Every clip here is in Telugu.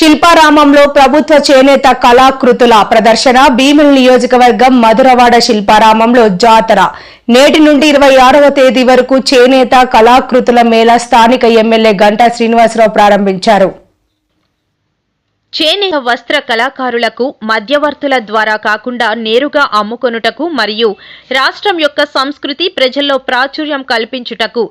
శిల్పారామంలో ప్రభుత్వ చేనేత కళాకృతుల ప్రదర్శన భీమిలి నియోజకవర్గం మధురవాడ శిల్పారామంలో జాతర. నేటి నుండి ఇరవై ఆరవ తేదీ వరకు చేనేత కళాకృతుల మేళ స్థానిక ఎమ్మెల్యే గంటా శ్రీనివాసరావు ప్రారంభించారు. చేనేత వస్త్ర కళాకారులకు మధ్యవర్తుల ద్వారా కాకుండా నేరుగా అమ్ముకొనుటకు మరియు రాష్ట్రం యొక్క సంస్కృతి ప్రజల్లో ప్రాచుర్యం కల్పించుటకు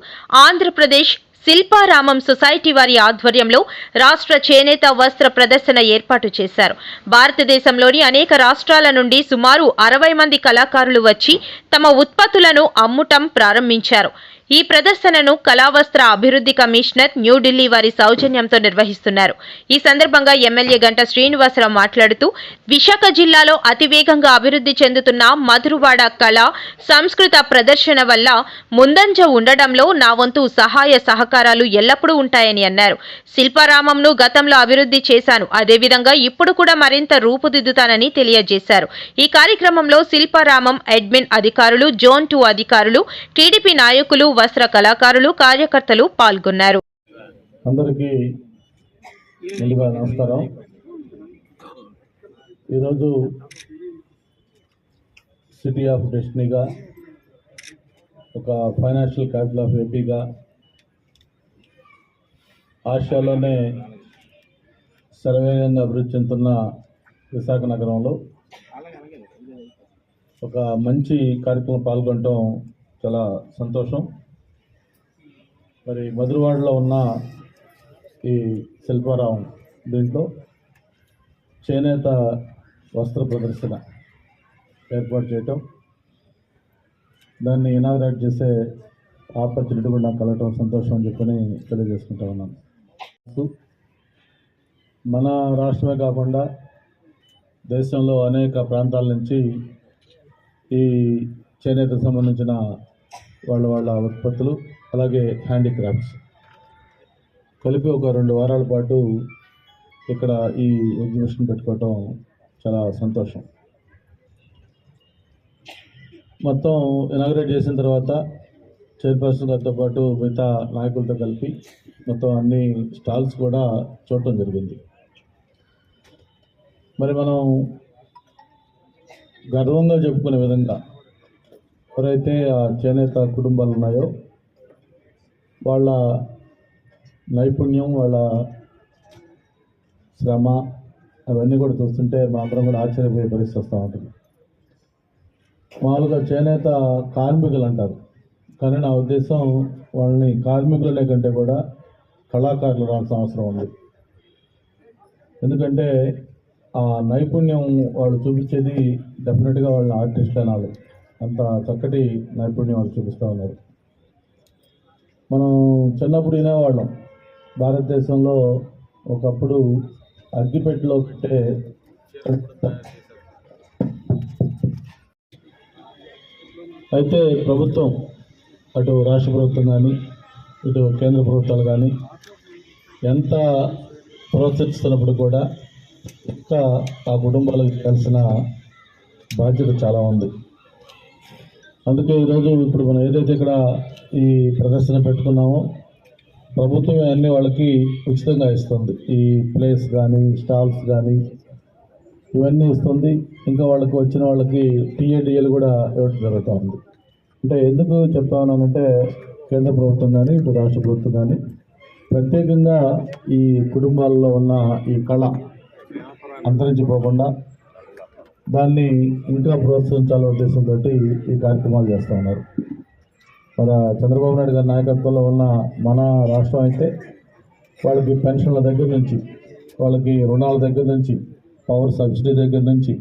ఆంధ్రప్రదేశ్ శిల్పారామం సొసైటీ వారి ఆధ్వర్యంలో రాష్ట్ర చేనేత వస్త్ర ప్రదర్శన ఏర్పాటు చేశారు. భారతదేశంలోని అనేక రాష్ట్రాల నుండి సుమారు అరవై మంది కళాకారులు వచ్చి తమ ఉత్పత్తులను అమ్ముటం ప్రారంభించారు. ఈ ప్రదర్శనను కళావస్త్ర అభివృద్ధి కమిషనర్ న్యూఢిల్లీ వారి సౌజన్యంతో నిర్వహిస్తున్నారు. ఈ సందర్భంగా ఎమ్మెల్యే గంట శ్రీనివాసరావు మాట్లాడుతూ విశాఖ జిల్లాలో అతివేగంగా అభివృద్ధి చెందుతున్న మధురవాడ కళ సంస్కృత ప్రదర్శన వల్ల ముందంజ ఉండడంలో నా వంతు సహాయ సహకారాలు ఎల్లప్పుడూ ఉంటాయని అన్నారు. శిల్పారామంను గతంలో అభివృద్ధి చేశాను అదేవిధంగా ఇప్పుడు కూడా మరింత రూపుదిద్దుతానని తెలియజేశారు. ఈ కార్యక్రమంలో శిల్పారామం అడ్మిన్ అధికారులు జోన్ టూ అధికారులు టీడీపీ నాయకులు వస్త్ర కళాకారులు కార్యకర్తలు పాల్గొన్నారు. అందరికీ నమస్కారం. ఈరోజు సిటీ ఆఫ్ డెస్టినీగా ఒక ఫైనాన్షియల్ క్యాపిటల్ ఆఫ్ ఏపీగా ఆసియాలోనే సర్వేగంగా అభివృద్ధి చెందుతున్న విశాఖ నగరంలో ఒక మంచి కార్యక్రమం పాల్గొనటం చాలా సంతోషం. మరి మధురవాడలో ఉన్న ఈ శిల్పారావం దీంట్లో చేనేత వస్త్ర ప్రదర్శన ఏర్పాటు చేయటం దాన్ని ఇనాగ్రేట్ చేసే ఆపర్చునిటీ కూడా నాకు కలగటం సంతోషం అని చెప్పని తెలియజేసుకుంటా ఉన్నాను. మన రాష్ట్రమే కాకుండా దేశంలో అనేక ప్రాంతాల నుంచి ఈ చేనేత సంబంధించిన వాళ్ళ వాళ్ళ ఉత్పత్తులు అలాగే హ్యాండీక్రాఫ్ట్స్. కలిపి ఒక రెండు వారాల పాటు ఇక్కడ ఈ ఎగ్జిబిషన్ పెట్టుకోవటం చాలా సంతోషం. మొత్తం ఇనాగ్రేట్ చేసిన తర్వాత చైర్పర్సన్ గారితో పాటు మిగతా నాయకులతో కలిపి మొత్తం అన్ని స్టాల్స్ కూడా చూడటం జరిగింది. మరి మనం గర్వంగా చెప్పుకునే విధంగా ఎవరైతే ఆ చేనేత కుటుంబాలు ఉన్నాయో వాళ్ళ నైపుణ్యం వాళ్ళ శ్రమ అవన్నీ కూడా చూస్తుంటే మాత్రం కూడా ఆశ్చర్యపోయే పరిస్థితి వస్తూ ఉంటుంది. మామూలుగా చేనేత కార్మికులు అంటారు. కానీ నా ఉద్దేశం వాళ్ళని కార్మికులనే కంటే కూడా కళాకారులు రావాల్సిన అవసరం ఉంది. ఎందుకంటే ఆ నైపుణ్యం వాళ్ళు చూపించేది డెఫినెట్గా వాళ్ళని ఆర్టిస్ట్ అనాలి. అంత చక్కటి నైపుణ్యం వాళ్ళు చూపిస్తూ ఉన్నారు. మనం చిన్నప్పుడు వినేవాళ్ళం భారతదేశంలో ఒకప్పుడు అగ్గిపెట్టెలో పెట్టే అయితే ప్రభుత్వం అటు రాష్ట్ర ప్రభుత్వం కానీ ఇటు కేంద్ర ప్రభుత్వాలు కానీ ఎంత ప్రోత్సహిస్తున్నప్పుడు కూడా ఇంకా ఆ కుటుంబాలకు చేయాల్సిన బాధ్యత చాలా ఉంది. అందుకే ఈరోజు ఇప్పుడు మనం ఏదైతే ఇక్కడ ఈ ప్రదర్శన పెట్టుకున్నాము. ప్రభుత్వం అన్ని వాళ్ళకి ఉచితంగా ఇస్తుంది. ఈ ప్లేస్ కానీ స్టాల్స్ కానీ ఇవన్నీ ఇస్తుంది. ఇంకా వాళ్ళకి వచ్చిన వాళ్ళకి టీఏడిఎలు కూడా ఇవ్వడం జరుగుతూ ఉంది. అంటే ఎందుకు చెప్తా ఉన్నానంటే కేంద్ర ప్రభుత్వం కానీ ఇప్పుడు రాష్ట్ర ప్రభుత్వం కానీ ప్రత్యేకంగా ఈ కుటుంబాల్లో ఉన్న ఈ కళ అంతరించిపోకుండా దాన్ని ఇంకా ప్రోత్సహించాలనే ఉద్దేశంతో ఈ కార్యక్రమాలు చేస్తూ ఉన్నారు. మన చంద్రబాబు నాయుడు గారి నాయకత్వంలో ఉన్న మన రాష్ట్రం అయితే వాళ్ళకి పెన్షన్ల దగ్గర నుంచి వాళ్ళకి రుణాల దగ్గర నుంచి పవర్ సబ్సిడీ దగ్గర నుంచి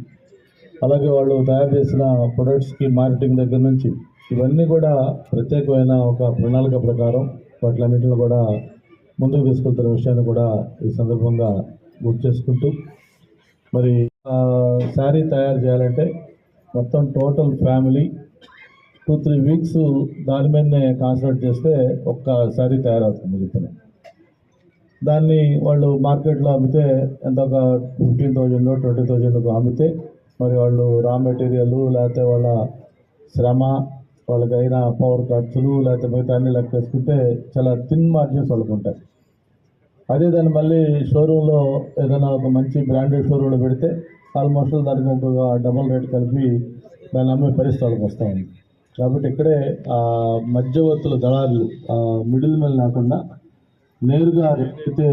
అలాగే వాళ్ళు తయారు చేసిన ప్రొడక్ట్స్కి మార్కెటింగ్ దగ్గర నుంచి ఇవన్నీ కూడా ప్రత్యేకమైన ఒక ప్రణాళిక ప్రకారం వాటిలన్నింటిని కూడా ముందుకు తీసుకెళ్తున్న విషయాన్ని కూడా ఈ సందర్భంగా గుర్తు చేసుకుంటూ మరి శారీ తయారు చేయాలంటే మొత్తం total family two three weeks దాని మీదనే కాన్సన్ట్రేట్ చేస్తే ఒక్కసారి తయారవుతుంది విత్తనం. దాన్ని వాళ్ళు మార్కెట్లో అమ్మితే ఎంత ఒక ఫిఫ్టీన్ థౌజండ్ ట్వంటీ థౌజండ్ అమ్మితే మరి వాళ్ళు రా మెటీరియల్ లేకపోతే వాళ్ళ శ్రమ వాళ్ళకైన పవర్ ఖర్చులు లేకపోతే మిగతా అన్ని లెక్క వేసుకుంటే చాలా థిన్ మార్జిన్స్ వాళ్ళకు ఉంటాయి. అదే దాన్ని మళ్ళీ షోరూంలో ఏదైనా ఒక మంచి బ్రాండెడ్ షోరూంలో పెడితే ఆల్మోస్ట్ దానికి ఒక డబుల్ రేట్ కలిపి దాన్ని అమ్మే పరిస్థితులకు వస్తూ ఉంది. కాబట్టి ఇక్కడే ఆ మధ్యవర్తుల దళారులు ఆ మిడిల్ మెల్ లేకుండా నేరుగా ఎక్కడైతే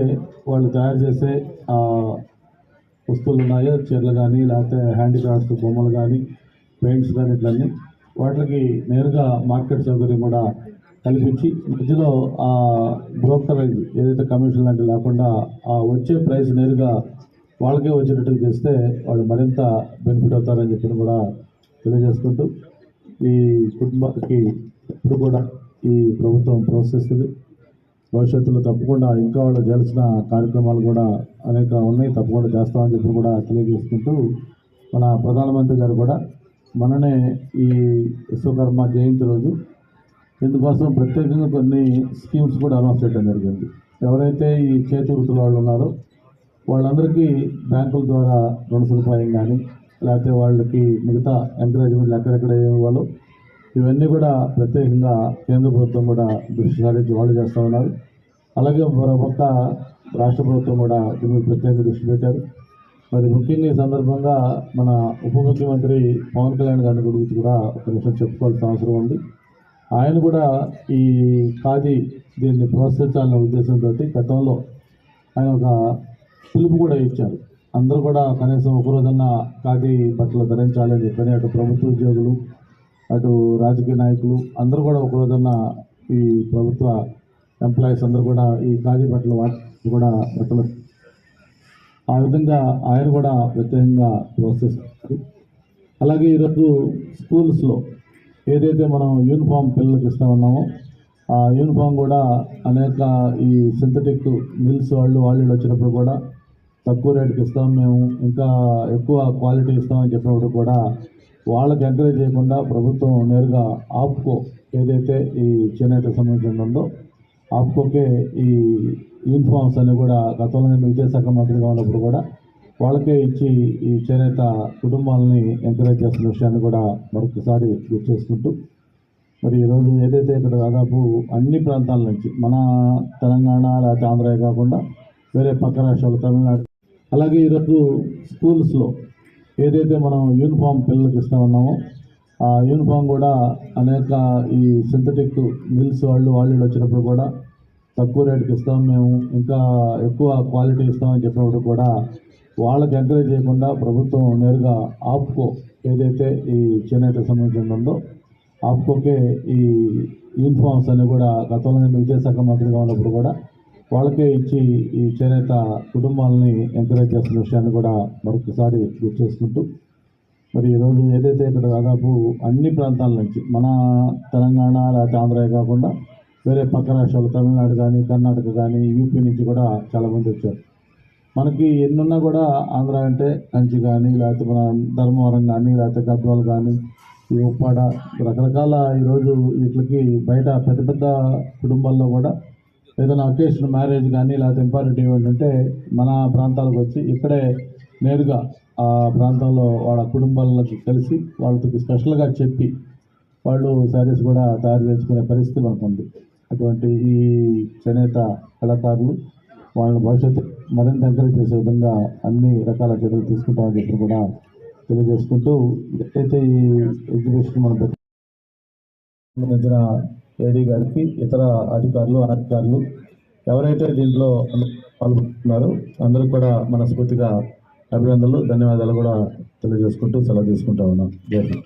వాళ్ళు తయారు చేసే ఆ వస్తువులు ఉన్నాయో చీరలు కానీ లేకపోతే హ్యాండీక్రాఫ్ట్స్ బొమ్మలు కానీ పెయింట్స్ కానీ ఇట్లన్నీ వాటికి నేరుగా మార్కెట్ సౌకర్యం కూడా కల్పించి మధ్యలో ఆ బ్రోకరేజ్ ఏదైతే కమిషన్ లాంటివి లేకుండా ఆ వచ్చే ప్రైస్ నేరుగా వాళ్ళకే వచ్చేటట్టు చేస్తే వాళ్ళు మరింత బెనిఫిట్ అవుతారని చెప్పి కూడా తెలియజేసుకుంటూ ఈ కుటుంబానికి ఇప్పుడు కూడా ఈ ప్రభుత్వం ప్రోత్సహిస్తుంది. భవిష్యత్తులో తప్పకుండా ఇంకా వాళ్ళు చేయాల్సిన కార్యక్రమాలు కూడా అనేక ఉన్నాయి. తప్పకుండా చేస్తామని చెప్పి కూడా తెలియజేసుకుంటూ మన ప్రధానమంత్రి గారు కూడా మననే ఈ విశ్వకర్మ జయంతి రోజు ఇందుకోసం ప్రత్యేకంగా కొన్ని స్కీమ్స్ కూడా అనౌన్స్ చేయడం జరిగింది. ఎవరైతే ఈ చేతి వృత్తుల వాళ్ళు ఉన్నారో వాళ్ళందరికీ బ్యాంకుల ద్వారా రుణ సదుపాయం కానీ లేకపోతే వాళ్ళకి మిగతా ఎంకరేజ్మెంట్లు ఎక్కడెక్కడ ఇవ్వాలో ఇవన్నీ కూడా ప్రత్యేకంగా కేంద్ర ప్రభుత్వం కూడా దృష్టి సారించి వాళ్ళు చేస్తూ ఉన్నారు. అలాగే మరొక రాష్ట్ర ప్రభుత్వం కూడా దీని ప్రత్యేక దృష్టి పెట్టారు. మరి ముఖ్యంగా ఈ సందర్భంగా మన ఉప ముఖ్యమంత్రి పవన్ కళ్యాణ్ గారి గురించి కూడా ఒక విషయం చెప్పుకోవాల్సిన అవసరం ఉంది. ఆయన కూడా ఈ ఖాదీ దీన్ని ప్రోత్సహించాలనే ఉద్దేశంతో గతంలో ఆయన ఒక పిలుపు కూడా ఇచ్చారు. అందరూ కూడా కనీసం ఒక రోజన్నా ఖాదీ బట్టలు ధరించాలని చెప్పని అటు ప్రభుత్వ ఉద్యోగులు అటు రాజకీయ నాయకులు అందరూ కూడా ఒక రోజన్నా ఈ ప్రభుత్వ ఎంప్లాయీస్ అందరూ కూడా ఈ ఖాదీ బట్టలు వాటి కూడా బట్టలు ఆ విధంగా ఆయన కూడా ప్రత్యేకంగా ప్రోత్సహిస్తారు. అలాగే ఈరోజు స్కూల్స్లో ఏదైతే మనం యూనిఫామ్ పిల్లలకి ఇస్తా ఉన్నామో ఆ యూనిఫామ్ కూడా అనేక ఈ సింథటిక్ మిల్స్ వాళ్ళు వాళ్ళు వచ్చినప్పుడు కూడా తక్కువ రేటుకి ఇస్తాం మేము ఇంకా ఎక్కువ క్వాలిటీ ఇస్తామని చెప్పినప్పుడు కూడా వాళ్ళకి ఎంకరేజ్ చేయకుండా ప్రభుత్వం నేరుగా ఆప్కో ఏదైతే ఈ చేనేత సంబంధించింది ఉందో ఆప్కోకే ఈ యూనిఫామ్స్ అన్ని కూడా గతంలో నేను విద్యాశాఖ మంత్రిగా ఉన్నప్పుడు కూడా వాళ్ళకే ఇచ్చి ఈ చేనేత కుటుంబాలని ఎంకరేజ్ చేస్తున్న విషయాన్ని కూడా మరొకసారి గుర్తు చేసుకుంటూ మరి ఈరోజు ఏదైతే ఇక్కడ దాదాపు అన్ని ప్రాంతాల నుంచి మన తెలంగాణ లేకపోతే ఆంధ్ర కాకుండా వేరే పక్క రాష్ట్రాలు తమిళనాడు అలాగే ఈరోజు స్కూల్స్లో ఏదైతే మనం యూనిఫామ్ పిల్లలకి ఇస్తా ఉన్నామో ఆ యూనిఫామ్ కూడా అనేక ఈ సింథటిక్ మిల్స్ వాళ్ళు వాళ్ళు వచ్చినప్పుడు కూడా తక్కువ రేటుకి ఇస్తాం మేము ఇంకా ఎక్కువ క్వాలిటీ ఇస్తామని చెప్పినప్పుడు కూడా వాళ్ళకి ఎంకరేజ్ చేయకుండా ప్రభుత్వం నేరుగా ఆప్కో ఏదైతే ఈ చేనేత సంబంధించి ఉందో ఆప్కోకే ఈ యూనిఫామ్స్ అన్ని కూడా గతంలో నేను విద్యాశాఖ మంత్రిగా ఉన్నప్పుడు కూడా వాళ్ళకే ఇచ్చి ఈ చేనేత కుటుంబాలని ఎంకరేజ్ చేస్తున్న విషయాన్ని కూడా మరొకసారి గుర్తు చేసుకుంటూ మరి ఈరోజు ఏదైతే ఇక్కడ దాదాపు అన్ని ప్రాంతాల నుంచి మన తెలంగాణ లేకపోతే ఆంధ్ర కాకుండా వేరే పక్క రాష్ట్రాలు తమిళనాడు కానీ కర్ణాటక కానీ యూపీ నుంచి కూడా చాలామంది వచ్చారు. మనకి ఎన్నున్నా కూడా ఆంధ్ర అంటే కంచి కానీ లేకపోతే మన ధర్మవరం కానీ లేకపోతే గద్వాలు కానీ ఈ ఉప్పాడ రకరకాల ఈరోజు వీటికి బయట పెద్ద పెద్ద కుటుంబాల్లో కూడా ఏదైనా అకేషన్ మ్యారేజ్ కానీ లేకపోతే ఇంపార్టెంట్ ఈవెంట్ ఉంటే మన ప్రాంతాలకు వచ్చి ఇక్కడే నేరుగా ఆ ప్రాంతంలో వాళ్ళ కుటుంబాలకి కలిసి వాళ్ళకి స్పెషల్గా చెప్పి వాళ్ళు శారీస్ కూడా తయారు చేసుకునే పరిస్థితి మనకు ఉంది అటువంటి ఈ చేనేత కళాకారులు వాళ్ళ భవిష్యత్తు మరింత ఎంకరేజ్ చేసే విధంగా అన్ని రకాల చర్యలు తీసుకుంటామని చెప్పి కూడా తెలియజేసుకుంటూ ఏదైతే ఈ ఎగ్జిబిషన్ మనం సంబంధించిన ఏడీ గారికి ఇతర అధికారులు అనధికారులు ఎవరైతే దీంట్లో పాల్గొంటున్నారో అందరూ కూడా మనస్ఫూర్తిగా అభినందనలు ధన్యవాదాలు కూడా తెలియజేసుకుంటూ సెలవు తీసుకుంటా ఉన్నాం.